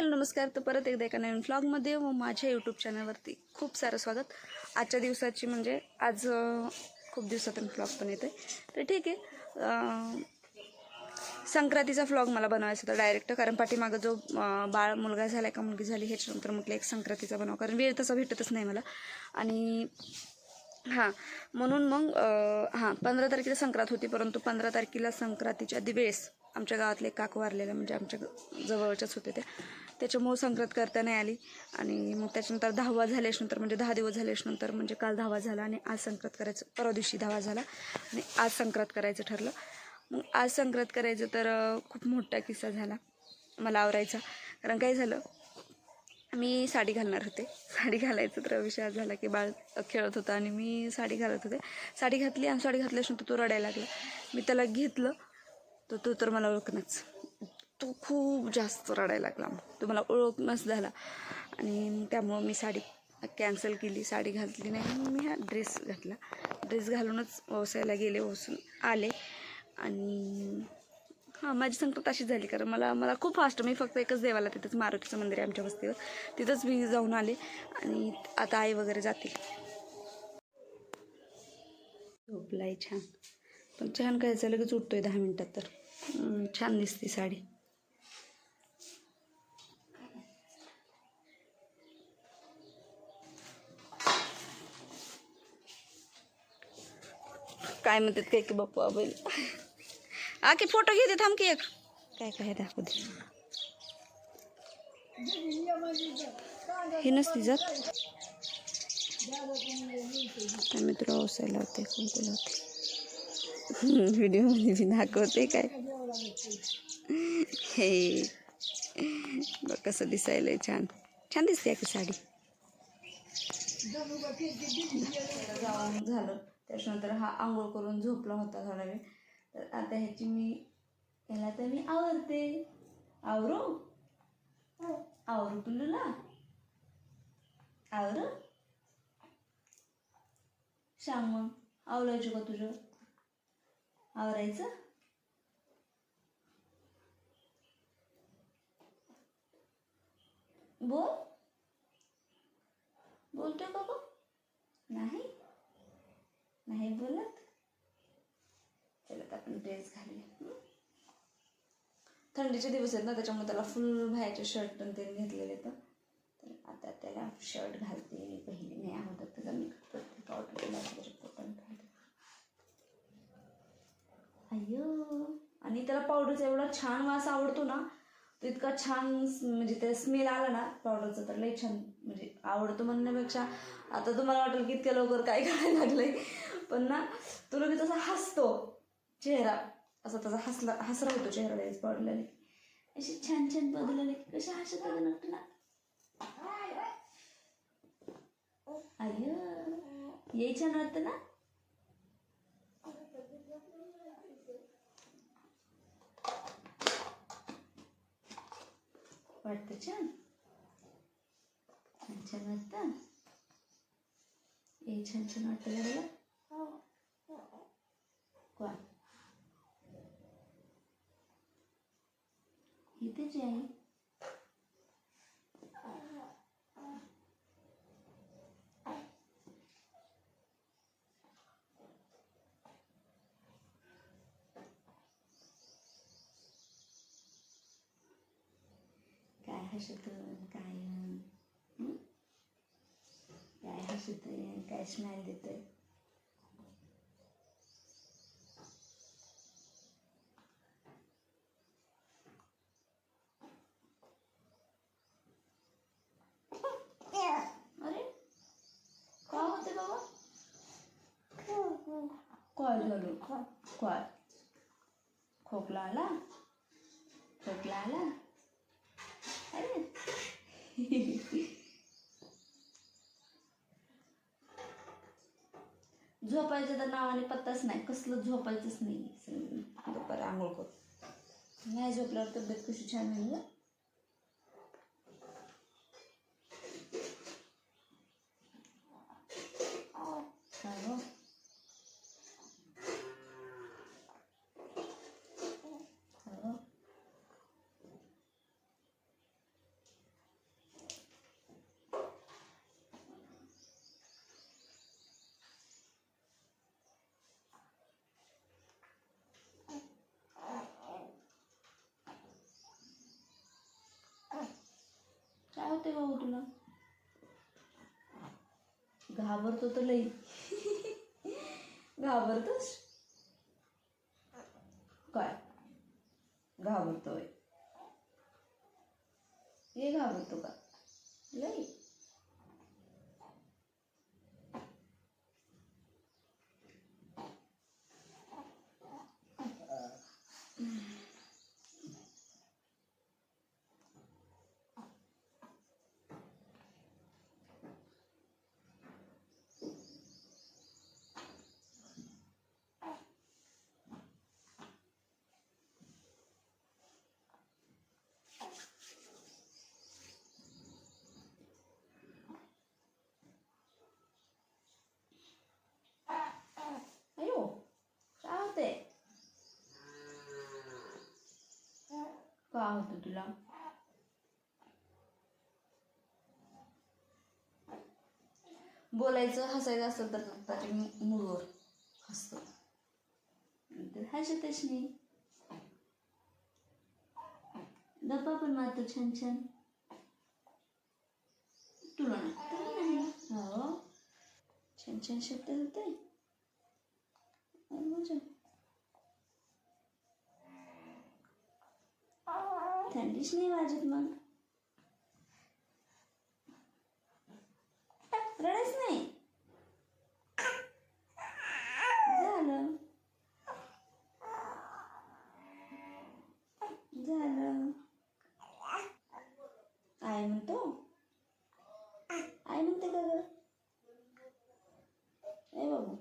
Hello नमस्कार. तर परत एकदा एका नवीन व्लॉगमध्ये व माझ्या यूट्यूब चॅनलवरती खूप सारं स्वागत. आजच्या दिवसाची म्हणजे आज खूप दिवसातून फ्लॉग पण येते तर ठीक आहे. संक्रांतीचा फ्लॉग मला बनवायचा होता डायरेक्ट कारण पाठीमागं जो बाळ मुलगा झाला का मुलगी झाली ह्याच्यानंतर म्हटलं एक संक्रांतीचा बनवा. कारण वेळ तसा भेटतच नाही मला. आणि हां म्हणून मग हां पंधरा तारखेला संक्रांत होती. परंतु पंधरा तारखेला संक्रांतीच्या दिवेस आमच्या गावातले एक काकू वारलेल्या म्हणजे आमच्या जवळच्याच होते त्या. त्याच्यामुळं संक्रांत करता नाही आली. आणि मग त्याच्यानंतर दहावा झाल्याच्यानंतर म्हणजे दहा दिवस झाल्याच्यानंतर म्हणजे काल दहावा झाला आणि आज संक्रांत करायचं परवा दिवशी दहावा झाला आणि आज संक्रांत करायचं ठरलं. मग आज संक्रांत करायचं तर खूप मोठा किस्सा झाला मला आवरायचा. कारण काय झालं मी साडी घालणार होते. साडी घालायचं तर विषय झाला की बाळ खेळत होता आणि मी साडी घालत होते. साडी घातली आणि साडी घातल्यानंतर तो रडायला लागला. मी त्याला घेतलं तर तो तर मला ओळखणंच तो खूप जास्त रडायला लागला तो मला ओळखणंच झाला. आणि त्यामुळं मी साडी कॅन्सल केली साडी घातली नाही. मी हा ड्रेस घातला. ड्रेस घालूनच व्यवसायाला गेले वसून आले. आणि हां माझी संकट अशी झाली. कारण मला मला खूप फास्ट मी फक्त एकच देवाला तिथंच मारुतीचं मंदिर आहे आमच्या वस्तीवर. तिथंच मी जाऊन आले. आणि आता आई वगैरे जातील. झोपलाय छान. पण छान काय झालं लगेच उठतोय दहा मिनटात तर. छान दिसते साडी. काय म्हणतात काय की बाप्पा बैल. हा की फोटो घेते थांब की एक. काय काय दाखवू दे ही नसती जात. काय मित्र तुला ओसायला लावते कोणते लावते. व्हिडिओमध्ये मी दाखवते काय. हे. बघ कसं दिसायलंय छान. छान दिसते की साडी. झालं. त्याच्यानंतर हा आंघोळ करून झोपला होता थोडा वेळ. तर आता ह्याची मी याला तर मी आवरते. आवरू? आवरू तुला आवरू? सांग मग आवरायचं का तुझं? आवरायचं? बोल. बोलतोय का नाही. नाही बोलत? चला आपण ड्रेस घालूया. थंडीचे दिवस आहेत ना त्याच्यामुळे त्याला फुल बाहेरचे शर्ट पण ते घेतलेले तर तर आता त्याला शर्ट घालते मी नाही आवडत. त्याला मी प्रत्येक ऑर्डर केला त्याचे फोटो अय्यो! आणि त्याला पावडरचा एवढा छान वास आवडतो ना तो इतका छान म्हणजे त्या स्मेल आला ना पावडरचा तर लई छान म्हणजे आवडतो म्हणण्यापेक्षा आता तुम्हाला वाटेल की इतक्या लवकर काय करायला लागलंय. पण ना तो लगेच असा हसतो. चेहरा. असा त्याचा हसला हसरा होतो चेहरा लगेच पावडरला अशी छान छान बदलले. की कशा हसत नव्हतं ना अय ये छान वाटतं ना? वाटतं छान? छान छान वाटतं? ए छान छान वाटतं लागलं कोण इथेच आहे काय हसत काय हं? काय हसत काय स्माईल देतोय अरे काय होते बाबा कॉल झालो कॉल खोकला आला? खोकला आला? अरे. झोपायचं तर नावाने पत्ताच नाही. कसलं झोपायचंच नाही. दुपार आंघोळ करू नाही झोपल्यावर तब्येत कशी छान होईल गं? काय हो हो होते भाऊ हो तुला? घाबरतो तर लई. घाबरतोस? काय? घाबरतोय. हे घाबरतो का? लई अयो काय होते का होतं तुला बोलायचं हसायचं असेल तर त्याच्या मूडवर हसतो नंतर हसतच नाही गप्पा पण मारतो छान छान तुला नाही हो छान छान शब्द होते मजा थंडीच नाही वाजत मग रडच नाही झालं झालं काय म्हणतो आई म्हणते का ग बाबू